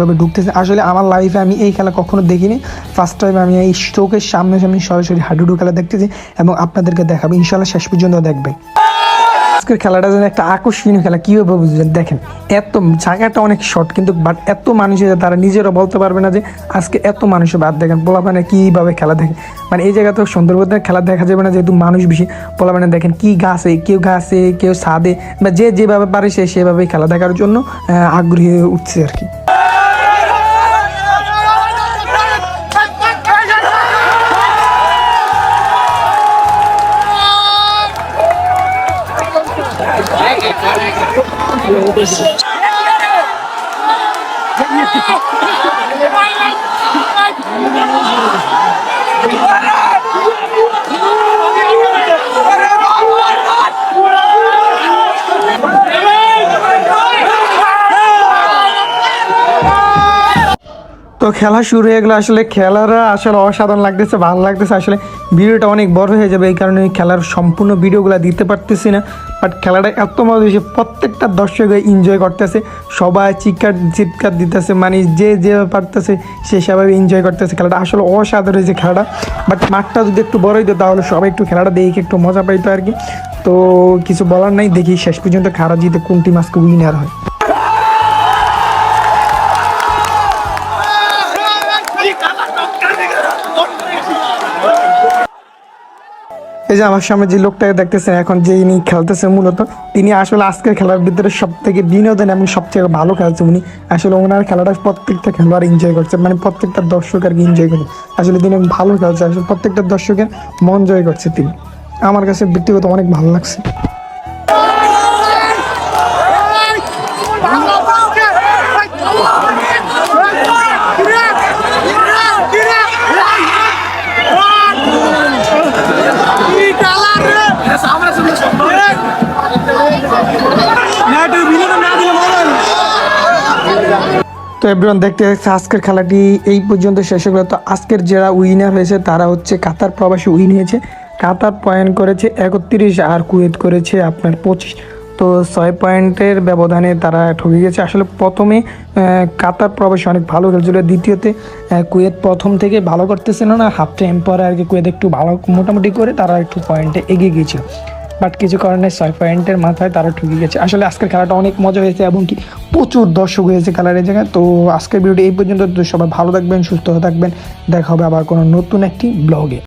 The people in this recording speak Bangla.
ভাবে ঢুকতেছে? আসলে আমার লাইফে আমি এই খেলা কখনো দেখিনি। ফার্স্ট টাইম আমি এই চোখের সামনে সামনে সরাসরি হাডুডু খেলা দেখতেছি এবং আপনাদেরকে দেখাবো। ইনশাল্লাহ শেষ পর্যন্ত দেখবেন। আজকের খেলাটা যেন একটা আকর্ষণীয় খেলা, কীভাবে বুঝবেন? দেখেন, এত জায়গাটা অনেক শর্ট কিন্তু বাট এত মানুষ আছে তারা নিজেরা বলতে পারবে না যে আজকে এত মানুষের বাদ দেখেন। পোলা মানে কীভাবে খেলা দেখে? মানে এই জায়গাতে সুন্দরবনের খেলা দেখা যাবে না, যেহেতু মানুষ বেশি। পোলা মানে দেখেন কী গাছে কেউ গাছে কেউ ছাদে, বা যে যেভাবে পারে সে সেভাবেই খেলা দেখার জন্য আগ্রহী উঠছে আর কি। Thank you. তো খেলা শুরু হয়ে গেলো আসলে খেলারা আসলে অসাধারণ লাগতেছে, ভালো লাগতেছে। আসলে ভিডিওটা অনেক বড় হয়ে যাবে, এই কারণে খেলার সম্পূর্ণ ভিডিওগুলো দিতে পারতেছি না। বাট খেলাটা এত মজা হয়েছে, প্রত্যেকটা দর্শক এনজয় করতেছে, সবাই চিৎকার চিৎকার দিতেছে মানে যে যে পারতেছে, সে সেভাবে এনজয় করতেছে। খেলাটা আসলে অসাধারণ হয়েছে খেলাটা। বাট মাঠটা যদি একটু বড় হইতো, তাহলে সবাই একটু খেলাটা দেখে একটু মজা পাইতো আর কি। তো কিছু বলার নাই, দেখি শেষ পর্যন্ত খেলা জিতে কোন টিম উইনার হয়। এই যে আমার সামনে যে লোকটাকে দেখতেছেন, এখন যে ইনি খেলতেছে মূলত তিনি আসলে আজকের খেলার ভিতরে সব থেকে বিনোদন এবং সবথেকে ভালো খেলছে উনি। আসলে ওনার খেলাটা প্রত্যেকটা খেলোয়াড় এনজয় করছে মানে প্রত্যেকটা দর্শক আর কি এনজয় করছে। আসলে তিনি ভালো খেলছে, আসলে প্রত্যেকটা দর্শকের মন জয় করছে তিনি। আমার কাছে ব্যক্তিগত অনেক ভালো লাগছে। তো এভরিওয়ান দেখতে দেখতে আজকের খেলাটি এই পর্যন্ত শেষ হলো তো আজকের যারা উইনার হয়েছে, তারা হচ্ছে কাতার প্রবাসী উইন হয়েছে। কাতার পয়েন্ট করেছে একত্রিশ আর কুয়েত করেছে আপনার পঁচিশ। তো ছয় পয়েন্টের ব্যবধানে তারা ঠকে গেছে। আসলে প্রথমে কাতার প্রবাসী অনেক ভালো খেলছিল। দ্বিতীয়তে কুয়েত প্রথম থেকে ভালো করতেছিল না। হাফ টাইম পরে আর কি কুয়েত একটু ভালো মোটামুটি করে তারা একটু পয়েন্টে এগিয়ে গিয়েছিল। বাট কিছু কারণে ছয় পয়েন্টের মাথায় তারা ঠুকে গেছে। আসলে আজকের খেলাটা অনেক মজা হয়েছে এবং কি প্রচুর দর্শক হয়েছে খেলার এই জায়গায়। তো আজকের ভিডিওটি এই পর্যন্ত। সবাই ভালো থাকবেন, সুস্থ থাকবেন। দেখা হবে আবার কোনো নতুন একটি ব্লগে